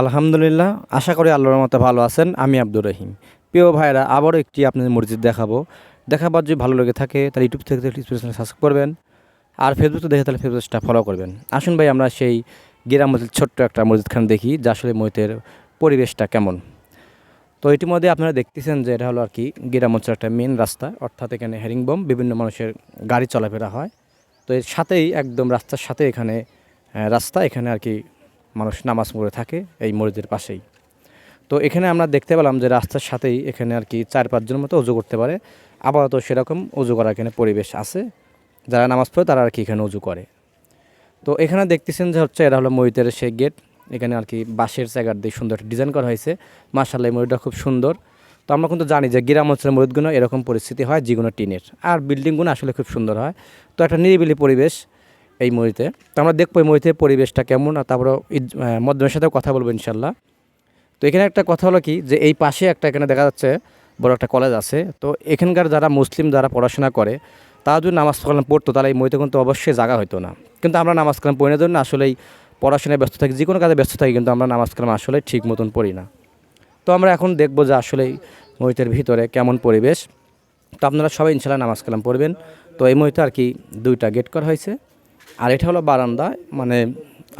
আলহামদুলিল্লাহ, আশা করি আল্লাহর মতো ভালো আছেন। আমি আব্দুর রহিম। প্রিয় ভাইরা আবারও একটি আপনাদের মসজিদ দেখাবো। দেখাবার যদি ভালো লেগে থাকে, তাহলে ইউটিউব থেকে সাবস্ক্রাইব করবেন। আর ফেসবুকে দেখে তাহলে ফেসবুকটা ফলো করবেন। আসুন ভাই, আমরা সেই গিরা মসজিদ ছোট্ট একটা মসজিদখানে দেখি, যে আসলে মসজিদের পরিবেশটা কেমন। তো ইতিমধ্যে আপনারা দেখতেছেন যে এটা হলো আর কি গিরা মসজিদের একটা মেন রাস্তা। অর্থাৎ এখানে হেরিংবম বিভিন্ন মানুষের গাড়ি চলাফেরা হয়। তো এর সাথেই, একদম রাস্তার সাথে এখানে রাস্তা। এখানে আর কি মানুষ নামাজ পড়ে থাকে এই মসজিদের পাশেই। তো এখানে আমরা দেখতে পেলাম যে রাস্তার সাথেই এখানে আর কি চার পাঁচজনের মতো উজু করতে পারে। আপাতত সেরকম উজু করার এখানে পরিবেশ আছে। যারা নামাজ পড়ে তারা আর কি এখানে উজু করে। তো এখানে দেখতেছেন যে হচ্ছে এরা হলো ময়ূরের সেই গেট। এখানে আর কি বাঁশের জায়গার দিয়ে সুন্দর ডিজাইন করা হয়েছে। মার্শাল্লাহ ময়ূরটা খুব সুন্দর। তো আমরা কিন্তু জানি যে গ্রাম অঞ্চলের ময়ূরগুলো এরকম পরিস্থিতি হয় যেগুলো টিনের। আর বিল্ডিংগুলো আসলে খুব সুন্দর হয়। তো একটা নিরিবিলি পরিবেশ। এই মরিতে তো আমরা দেখব এই মরিতে পরিবেশটা কেমন, আর তারপরে মধ্যমের সাথেও কথা বলব ইনশাল্লাহ। তো এখানে একটা কথা হলো কি, যে এই পাশে একটা এখানে দেখা যাচ্ছে বড় একটা কলেজ আছে। তো এখানকার যারা মুসলিম যারা পড়াশোনা করে, তারা যদি নামাজ কালাম পড়তো, তাহলে এই মরিতে কিন্তু অবশ্যই জায়গা হতো না। কিন্তু আমরা নামাজ কালাম পড়ি না জন্য আসলেই পড়াশোনায় ব্যস্ত থাকি। যে কোনো কাজে ব্যস্ত থাকি, কিন্তু আমরা নামাজ কালাম আসলে ঠিক মতন পড়ি না। তো আমরা এখন দেখব যে আসলেই মহিতের ভিতরে কেমন পরিবেশ। তো আপনারা সবাই ইনশাল্লাহ নামাজ কালাম পড়বেন। তো এই মহিতে আর কি দুইটা গেট করা হয়েছে। আর এটা হলো বারান্দা মানে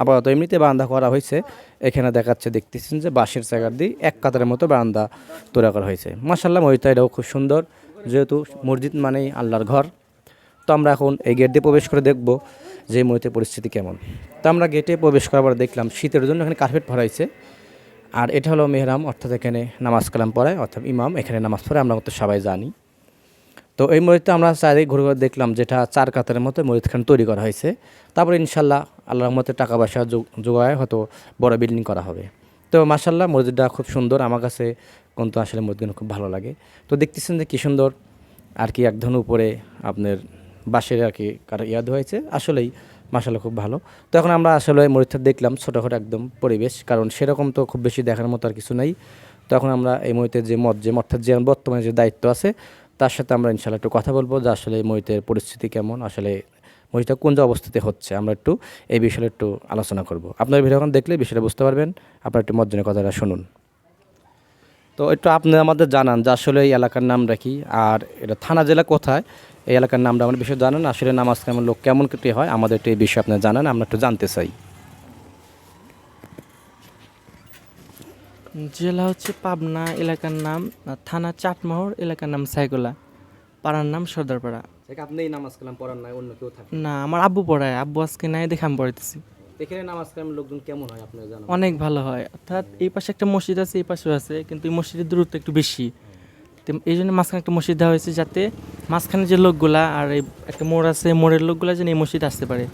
আপাতত এমনিতে বারান্দা করা হয়েছে। এখানে দেখাচ্ছে, দেখতেছেন যে বাঁশের জায়গার দিয়ে এক কাতারের মতো বারান্দা তৈরি করা হয়েছে। মাসাল্লাহ মহিতা এটাও খুব সুন্দর, যেহেতু মসজিদ মানেই আল্লাহর ঘর। তো আমরা এখন এই গেট দিয়ে প্রবেশ করে দেখব যে মহিতের পরিস্থিতি কেমন। তো আমরা গেটে প্রবেশ করার পর দেখলাম, শীতের জন্য এখানে কার্পেট ভরাইছে আর এটা হলো মেহরাম, অর্থাৎ এখানে নামাজ কালাম পড়ায়, অর্থাৎ ইমাম, এখানে নামাজ পড়ে আমরা তো সবাই জানি। তো এই মসজিদটা আমরা চারিদিকে ঘুরে ঘুরে দেখলাম যেটা চার কাতারের মতো মসজিদখান তৈরি করা হয়েছে। তারপরে ইনশাল্লাহ আল্লাহর মতে টাকা পয়সা যোগ- যোগায় হয়তো বড় বিল্ডিং করা হবে। তো মাসাল্লাহ মসজিদটা খুব সুন্দর, আমার কাছে কিন্তু আসলে মসজিদগুলো খুব ভালো লাগে। তো দেখতেছেন যে কী সুন্দর, আর কি এক ধনু উপরে আপনার বাঁশের আর কি ইয়াদ হয়েছে। আসলেই মাসাল্লাহ খুব ভালো। তো এখন আমরা আসলে মরিথা দেখলাম ছোটোখাটো একদম পরিবেশ, কারণ সেরকম তো খুব বেশি দেখার মতো আর কিছু নেই। তখন আমরা এই মহিতের যে মত, যে মঠের যে বর্তমানে যে দায়িত্ব আছে তার সাথে আমরা ইনশাল্লাহ একটু কথা বলব যে আসলে মহিতের পরিস্থিতি কেমন, আসলে মহিটা কোন যে অবস্থাতে হচ্ছে, আমরা একটু এই বিষয়ে একটু আলোচনা করব। আপনার ভিডিও এখন দেখলে বিষয়টা বুঝতে পারবেন, আপনার একটু মজ্জনের কথাটা শুনুন। তো একটু আপনি আমাদের জানান যে আসলে এই এলাকার নামটা কি, আর এটা থানা জেলা কোথায়, এই এলাকার নামটা আমার বিষয়ে জানান, আসলে নামাজ কেমন লোক, কেমন কেটে হয়, আমাদের একটু এই বিষয়ে আপনি জানান, আমরা একটু জানতে চাই। জেলা হচ্ছে পাবনা এলাকার নাম থানা চাটমোহর এলাকার নাম সাইকোলা পাড়ার নাম সর্দারপাড়া। আপনি নামাজ কালাম পড়ান নাই অন্য কেউ থাকে না। আমার আব্বু পড়ায় আব্বু আজকে নাই দেখে আমি পড়াইতেছি। এখানে নামাজ কালাম লোকজন কেমন হয় আপনার জানান? অনেক ভালো হয়। অর্থাৎ এই পাশে একটা মসজিদ আছে এই পাশেও আছে কিন্তু এই মসজিদের দূরত্ব একটু বেশি। এই জন্য মাঝখানে একটা মসজিদ দেওয়া হয়েছে যাতে মাঝখানে যে লোকগুলা আর এই একটা মোড় আছে মোড়ের লোকগুলা যেন এই মসজিদ আসতে পারে।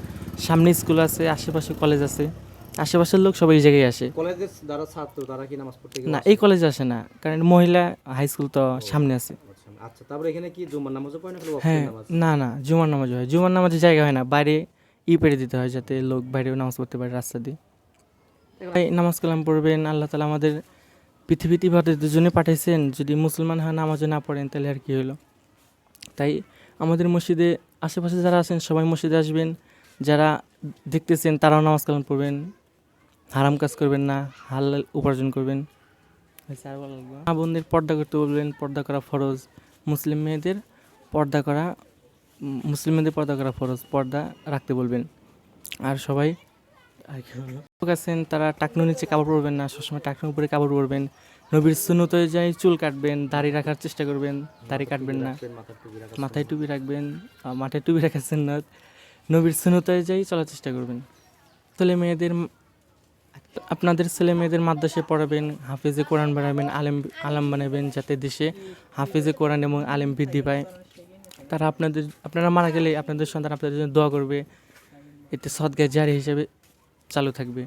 সামনে স্কুল আছে আশেপাশে কলেজ আছে। আশেপাশের লোক সবাই এই জায়গায় আসে। কলেজের যারা ছাত্র তারা কি নামাজ পড়তে না এই কলেজে আসে না কারণ মহিলা হাই স্কুল তো সামনে আছে। আচ্ছা তারপরে এখানে কি জুমার নামাজও পড়ে না হ্যাঁ না না জুমার নামাজ হয়। জুমার নামাজের জায়গা হয় না বাইরে ই পেরে দিতে হয় যাতে লোক বাইরেও নামাজ পড়তে পারে রাস্তা দিয়ে। তাই নামাজ কালাম পড়বেন আল্লাহ তালা আমাদের পৃথিবীতে ইবাদতের জন্য পাঠাইছেন যদি মুসলমান হয় নামাজও না পড়েন তাহলে আর কি হলো তাই আমাদের মসজিদে আশেপাশে যারা আছেন সবাই মসজিদে আসবেন যারা দেখতেছেন তারাও নামাজ কালাম পড়বেন। হারাম কাজ করবেন না, হালাল উপার্জন করবেন। মা বোনদের পর্দা করতে বলবেন, পর্দা করা ফরজ। মুসলিম মেয়েদের পর্দা করা, মুসলিম মেয়েদের পর্দা করা ফরজ, পর্দা রাখতে বলবেন। আর সবাই, আর কি লোক আছেন, তারা টাকনুর নিচে কাপড় পরবেন না, সবসময় টাকনুর উপরে কাপড় পরবেন। নবীর সুন্নত যাই চুল কাটবেন, দাড়ি রাখার চেষ্টা করবেন, দাড়ি কাটবেন না। মাথায় টুপি রাখবেন, মাথায় টুপি রাখার সুন্নত। নবীর সুন্নত যাই চলার চেষ্টা করবেন। ছেলে মেয়েদের আপনাদের ছেলে মেয়েদের মাদ্রাসায় পড়াবেন, হাফিজে কোরআন বানাবেন, আলেম, আলাম বানাবেন যাতে দেশে হাফিজে কোরআন এবং আলেম বৃদ্ধি পায়। তারা আপনাদের, আপনারা মারা গেলে আপনাদের সন্তান আপনাদের জন্য দোয়া করবে। এতে সদ্গায় জারি হিসেবে চালু থাকবে।